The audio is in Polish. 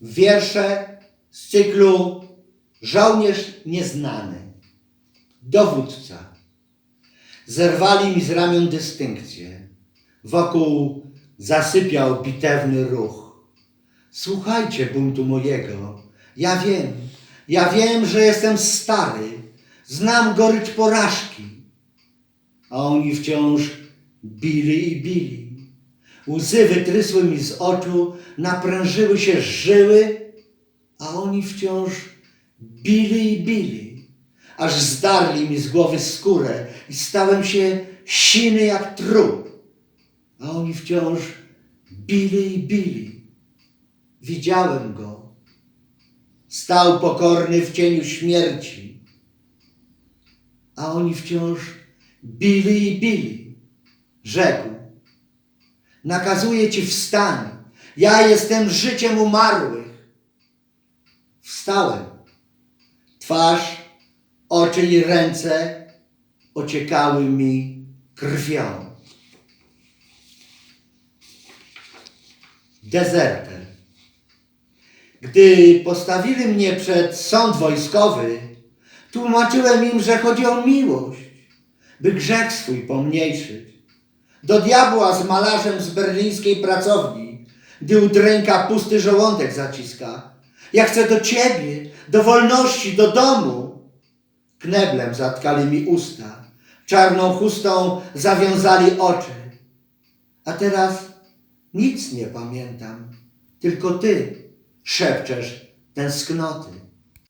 Wiersze z cyklu Żołnierz nieznany. Dowódca. Zerwali mi z ramion dystynkcję. Wokół zasypiał bitewny ruch. Słuchajcie buntu mojego. Ja wiem, ja wiem, że jestem stary. Znam gorycz porażki. A oni wciąż bili i bili. Łzy wytrysły mi z oczu, naprężyły się żyły, a oni wciąż bili i bili, aż zdarli mi z głowy skórę i stałem się siny jak trup, a oni wciąż bili i bili. Widziałem go. Stał pokorny w cieniu śmierci, a oni wciąż bili i bili. Rzekł, nakazuję ci wstań. Ja jestem życiem umarłych. Wstałem. Twarz, oczy i ręce ociekały mi krwią. Dezerter. Gdy postawili mnie przed sąd wojskowy, tłumaczyłem im, że chodzi o miłość, by grzech swój pomniejszyć. Do diabła z malarzem z berlińskiej pracowni, gdy udręka pusty żołądek zaciska. Ja chcę do ciebie, do wolności, do domu. Kneblem zatkali mi usta, czarną chustą zawiązali oczy. A teraz nic nie pamiętam, tylko ty szepczesz tęsknoty.